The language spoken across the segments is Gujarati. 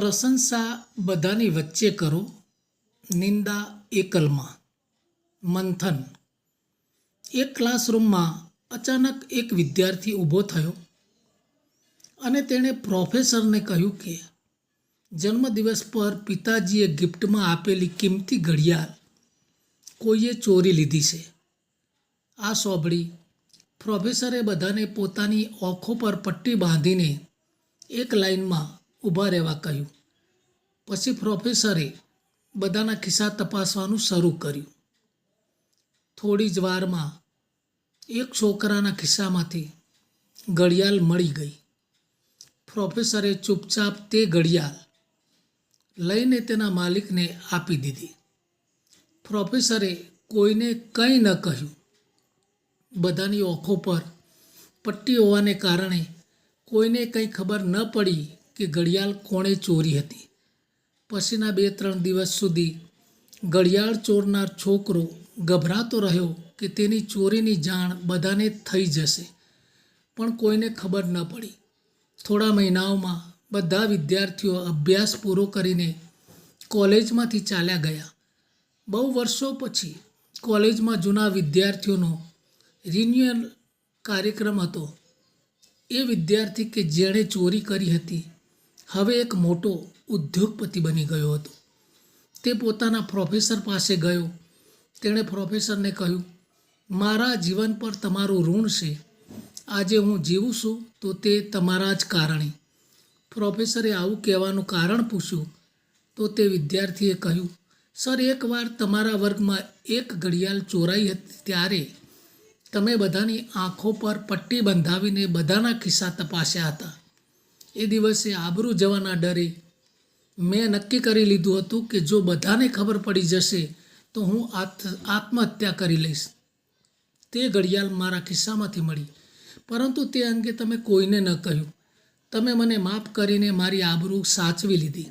પ્રશંસા બધાની વચ્ચે કરો, નિંદા એકલમાં. મંથન. એક ક્લાસરૂમમાં અચાનક એક વિદ્યાર્થી ઊભો થયો અને તેણે પ્રોફેસરને કહ્યું કે, જન્મદિવસ પર પિતાજીએ ગિફ્ટમાં આપેલી કિંમતી ઘડિયાળ કોઈએ ચોરી લીધી છે. આ સોંભળી પ્રોફેસરે બધાને પોતાની ઓખો પર પટ્ટી બાંધીને એક લાઇનમાં ઊભા રહેવા કહ્યું. પછી પ્રોફેસરે બધાના ખિસ્સા તપાસવાનું શરૂ કર્યું. થોડી જ વારમાં એક છોકરાના ખિસ્સામાંથી ઘડિયાળ મળી ગઈ. પ્રોફેસરે ચૂપચાપ તે ઘડિયાળ લઈને તેના માલિકને આપી દીધી. પ્રોફેસરે કોઈને કંઈ ન કહ્યું. બધાની ઓખો પર પટ્ટી હોવાને કારણે કોઈને કંઈ ખબર ન પડી કે ઘડિયાળ કોણે ચોરી હતી. પછીના બે ત્રણ દિવસ સુધી ઘડિયાળ ચોરનાર છોકરો ગભરાતો રહ્યો કે તેની ચોરીની જાણ બધાને થઈ જશે. પણ કોઈને ખબર ન પડી. થોડા મહિનાઓમાં બધા વિદ્યાર્થીઓ અભ્યાસ પૂરો કરીને કોલેજમાંથી ચાલ્યા ગયા. બહુ વર્ષો પછી કોલેજમાં જૂના વિદ્યાર્થીઓનો રિન્યુઅલ કાર્યક્રમ હતો. એ વિદ્યાર્થી કે જેણે ચોરી કરી હતી હવે એક મોટો ઉદ્યોગપતિ બની ગયો હતો. તે પોતાના પ્રોફેસર પાસે ગયો. તેણે પ્રોફેસરને કહ્યું, મારા જીવન પર તમારું ઋણ છે. આજે હું જીવું છું તો તે તમારા જ કારણે. પ્રોફેસરે આવું કહેવાનું કારણ પૂછ્યું. તો તે વિદ્યાર્થીએ કહ્યું, સર એકવાર તમારા વર્ગમાં એક ઘડિયાળ ચોરાઈ હતી ત્યારે તમે બધાની આંખો પર પટ્ટી બંધાવીને બધાના ખિસ્સા તપાસ્યા હતા. એ દિવસે આબરૂ જવાના ડરે. મેં નક્કી કરી લીધું હતું કે જો બધાને ખબર પડી જશે, તો હું આત્મ, આત્મહત્યા કરી લઈશ. તે ઘડિયાળ મારા ખિસ્સામાંથી મળી. પરંતુ તે અંગે તમે કોઈને ન કહ્યું. તમે મને માફ કરીને મારી આબરૂ સાચવી લીધી.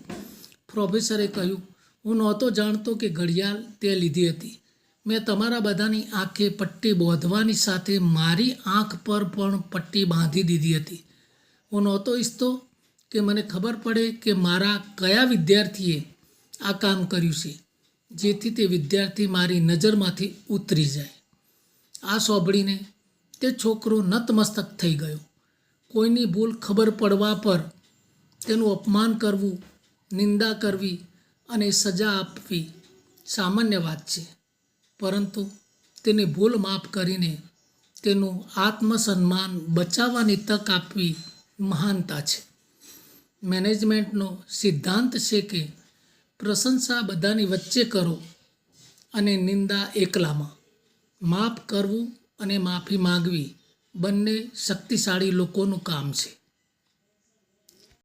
પ્રોફેસરે કહ્યું, હું નહોતો જાણતો કે ઘડિયાળ તે લીધી હતી. મેં તમારા બધાની આંખે પટ્ટી બોધવાની સાથે મારી આંખ પર પણ પટ્ટી બાંધી દીધી હતી. હું નહોતો ઈચ્છતો કે મને ખબર પડે કે મારા કયા વિદ્યાર્થીએ આ કામ કર્યું છે, જેથી તે વિદ્યાર્થી મારી નજરમાંથી ઉતરી જાય. આ સોંભળીને તે છોકરો નતમસ્તક થઈ ગયો. કોઈની ભૂલ ખબર પડવા પર તેનું અપમાન કરવું, નિંદા કરવી અને સજા આપવી સામાન્ય વાત છે. પરંતુ તેની ભૂલ માફ કરીને તેનું આત્મસન્માન બચાવવાની તક આપવી મહાનતા છે. મેનેજમેન્ટનો સિદ્ધાંત છે કે પ્રશંસા બધાની વચ્ચે કરો અને નિંદા એકલામાં. માફ કરવું અને માફી માગવી બંને શક્તિશાળી લોકોનું કામ છે.